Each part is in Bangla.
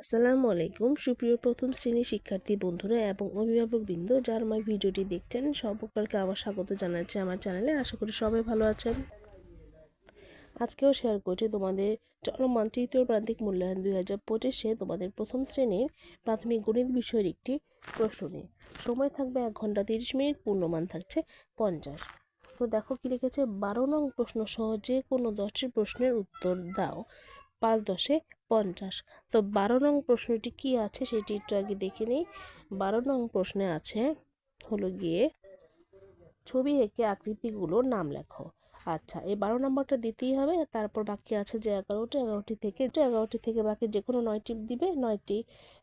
আসসালামু আলাইকুম। সুপ্রিয় প্রথম শ্রেণির শিক্ষার্থী বন্ধুরা এবং অভিভাবকবৃন্দ, যার আমার ভিডিওটি দেখছেন সকলকে আবার স্বাগত জানাচ্ছি আমার চ্যানেলে। আশা করি সবাই ভালো আছেন। আজকেও শেয়ার করছি তোমাদের চলমান তৃতীয় প্রান্তিক মূল্যায়ন দুই হাজার পঁচিশে তোমাদের প্রথম শ্রেণির প্রাথমিক গণিত বিষয়ের একটি প্রশ্ন নিয়ে। সময় থাকবে এক ঘণ্টা তিরিশ মিনিট, পূর্ণমান থাকছে পঞ্চাশ। তো দেখো কি লিখেছে, বারো নং প্রশ্ন সহ যে কোনো দশটি প্রশ্নের উত্তর দাও। পাঁচ দশে পঞ্চাশ। তো বারো নং প্রশ্নটি কি আছে সেটি একটু আগে দেখে নিই। বারো নং প্রশ্নে আছে হলো গিয়ে, ছবি এঁকে আকৃতিগুলোর নাম লেখো। আচ্ছা এই বারো নম্বরটা দিতেই হবে, তারপর বাকি আছে যে এগারোটি এগারোটি থেকে এগারোটি থেকে বাকি যে কোনো নয়টি দিবে, নয়টি।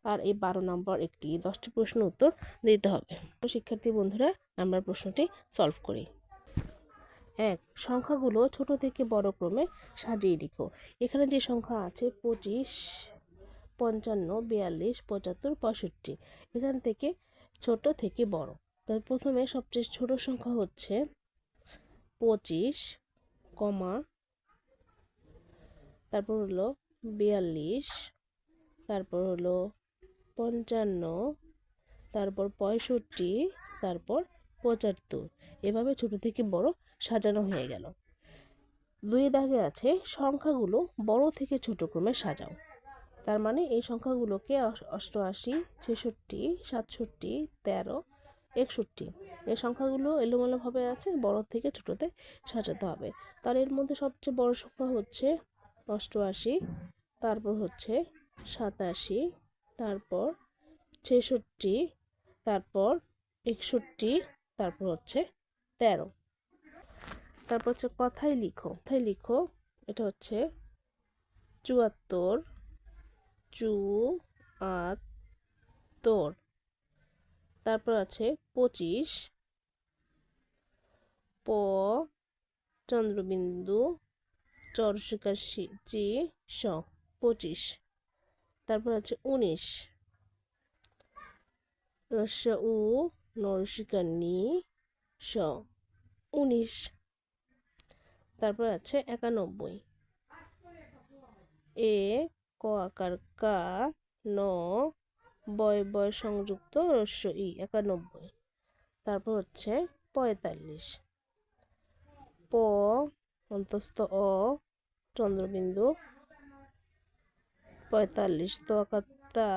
আর এই বারো নম্বর একটি দশটি প্রশ্ন উত্তর দিতে হবে। তো শিক্ষার্থী বন্ধুরা, আমরা প্রশ্নটি সলভ করি। এক সংখ্যাগুলো ছোট থেকে বড় ক্রমে সাজিয়ে লিখো। এখানে যে সংখ্যা আছে পঁচিশ, পঞ্চান্ন, বিয়াল্লিশ, পঁচাত্তর, পঁয়ষট্টি। এখান থেকে ছোট থেকে বড়। তার প্রথমে সবচেয়ে ছোট সংখ্যা হচ্ছে পঁচিশ, কমা, তারপর হলো বিয়াল্লিশ, তারপর হলো পঞ্চান্ন, তারপর পঁয়ষট্টি, তারপর পঁচাত্তর। এভাবে ছোট থেকে বড় সাজানো হয়ে গেল। দুই দাগে আছে, সংখ্যাগুলো বড় থেকে ছোট ক্রমে সাজাও। তার মানে এই সংখ্যাগুলোকে অষ্টআশি, ছেষট্টি, সাতষট্টি, তেরো, একষট্টি এই সংখ্যাগুলো এলোমেলোভাবে আছে, বড় থেকে ছোটোতে সাজাতে হবে। তার এর মধ্যে সবচেয়ে বড় সংখ্যা হচ্ছে অষ্টআশি, তারপর হচ্ছে সাতাশি, তারপর ছেষট্টি, তারপর একষট্টি, তারপর হচ্ছে তেরো। তারপর হচ্ছে কথায় লিখো। কথায় লিখো, এটা হচ্ছে চুয়াত্তর চু তোর তারপর আছে পঁচিশ, প, চন্দ্রবিন্দু চরশিকার চি স, পঁচিশ। তারপর আছে উনিশ, রস্য, উ নরসিকার নি স, উনিশ। তারপর আছে একানব্বই। এ, ক আকার কা, ন, বয় বয় সংযুক্ত রস্য ই, একানব্বই। তারপর হচ্ছে পঁয়তাল্লিশ। প, অন্তস্থ অ, চন্দ্রবিন্দু, পঁয়তাল্লিশ। তো আকাত্তা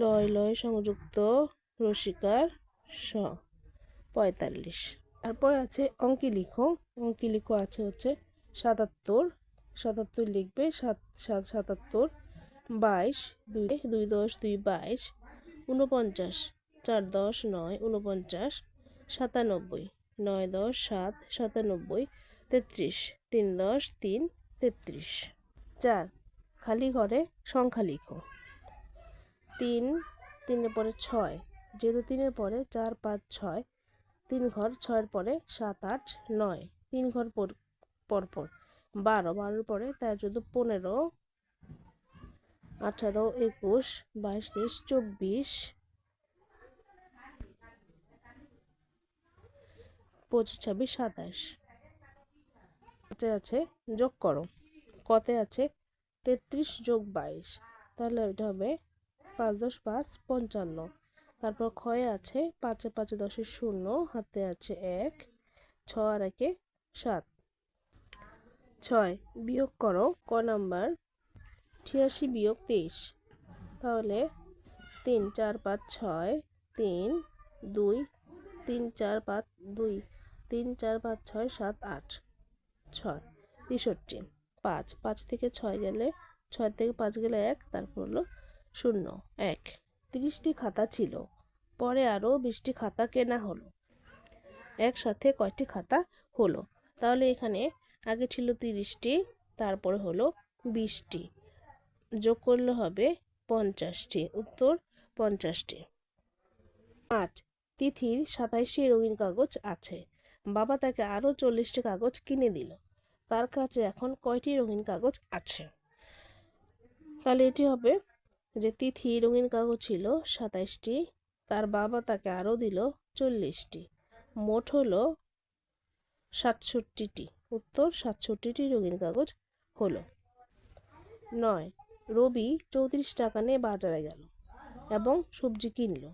লয় লয় সংযুক্ত রসিকার স, পঁয়তাল্লিশ। তারপর আছে অঙ্কি লিখো অঙ্কি লিখো আছে হচ্ছে সাতাত্তর। সাতাত্তর লিখবে, সাত সাত, সাতাত্তর, বাইশ, দুই দুই দশ, দুই বাইশ উনপঞ্চাশ চার দশ, নয় উনপঞ্চাশ সাতানব্বই, নয় দশ, সাত, সাতানব্বই, তেত্রিশ, তিন দশ, তিন, তেত্রিশ। চার, খালি ঘরে সংখ্যা লিখো। তিন, তিনের পরে ছয়, যেহেতু তিনের পরে চার, পাঁচ, ছয় তিন ঘর ছয়ের পরে সাত, আট, নয়। তিন ঘর পর পর বারো, বারোর পরে তেরো, চোদ্দ, পনেরো, আঠারো, একুশ, বাইশ, তেইশ, চব্বিশ, পঁচিশ, ছাব্বিশ, সাতাশ। আছে? যোগ করো। কতে আছে? তেত্রিশ যোগ বাইশ। তাহলে এটা হবে পাঁচ দশ পাঁচ পঞ্চান্ন। তারপর ক্ষয়ে আছে, পাঁচে পাঁচে দশের শূন্য, হাতে আছে এক ছ আর একে সাত। ছয়, বিয়োগ করো, ক নাম্বার? ছিয়াশি বিয়োগ তেইশ। তাহলে তিন, চার, পাঁচ, ছয়, তিন, দুই, তিন, চার, পাঁচ, দুই, তিন, চার, পাঁচ, ছয়, সাত, আট। ছয়, তেষট্টি। পাঁচ পাঁচ থেকে ছয় গেলে, ছয় থেকে পাঁচ গেলে এক, তারপর হলো শূন্য, এক। তিরিশটি খাতা ছিল। পরে আরও বিশটি খাতা কেনা হলো। একসাথে কয়টি খাতা হলো? তাহলে এখানে আগে ছিল তিরিশটি, তারপরে হলো বিশটি। যোগ করলে হবে পঞ্চাশটি। উত্তর পঞ্চাশটি। আট। তিথির সাতাইশটি রঙিন কাগজ আছে। বাবা তাকে আরও চল্লিশটি কাগজ কিনে দিল। তার কাছে এখন কয়টি রঙিন কাগজ আছে? তাহলে এটি হবে যে তিথি রঙিন কাগজ ছিল সাতাইশটি, তার বাবা তাকে আরও দিল চল্লিশটি। মোট হলো সাতষট্টিটি। উত্তর, সাতষট্টিটি রঙিন কাগজ হলো। নয়, রবি চৌত্রিশ টাকা নিয়ে বাজারে গেল এবং সবজি কিনল।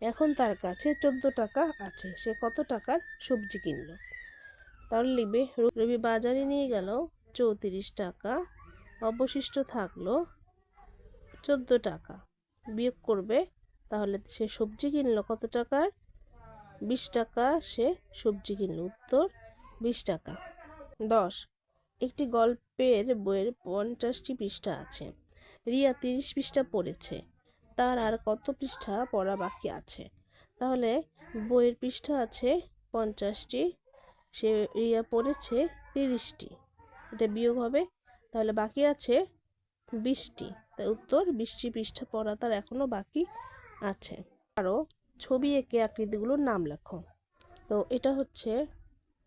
এখন তার কাছে চোদ্দ টাকা আছে, সে কত টাকার সবজি কিনল? তাহলে লিখবে র- রবি বাজারে নিয়ে গেল চৌত্রিশ টাকা, অবশিষ্ট থাকল চোদ্দ টাকা। বিয়োগ করবে, তাহলে সে সবজি কিনলো কত টাকার? বিশ টাকা সে সবজি কিনলো, উত্তর বিশ টাকা। দশ, একটি গল্পের বইয়ের পঞ্চাশটি পৃষ্ঠা আছে। রিয়া তিরিশ পৃষ্ঠা পড়েছে, তার আর কত পৃষ্ঠা পড়া বাকি আছে? তাহলে বইয়ের পৃষ্ঠা আছে পঞ্চাশটি, সে রিয়া পড়েছে তিরিশটি। এটা বিয়োগ হবে, তাহলে বাকি আছে বিশটি। তাই উত্তর বিশটি পৃষ্ঠা পড়া তার এখনও বাকি আছে। আরও ছবি এঁকে আকৃতিগুলোর নাম লেখো। তো এটা হচ্ছে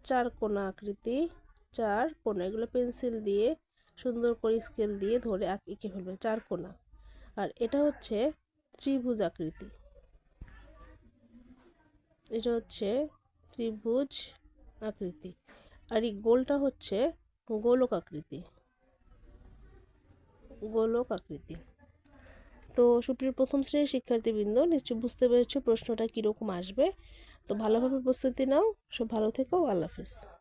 চার কোনা আকৃতি, চার কোনা। এগুলো পেন্সিল দিয়ে, সুন্দর করে স্কেল দিয়ে ধরে এঁকে ফেলবে চার কোনা। আর এটা হচ্ছে ত্রিভুজ আকৃতি। এটা হচ্ছে ত্রিভুজ আকৃতি। আর এই গোলটা হচ্ছে গোলক আকৃতি। গোলক আকৃতি। তো সুপ্রিয় প্রথম শ্রেণির শিক্ষার্থীবৃন্দ নিশ্চয় বুঝতে পেরেছ প্রশ্নটা কীরকম আসবে। তো ভালোভাবে প্রস্তুতি নাও। সব ভালো থেকো। আল্লাহ হাফিজ।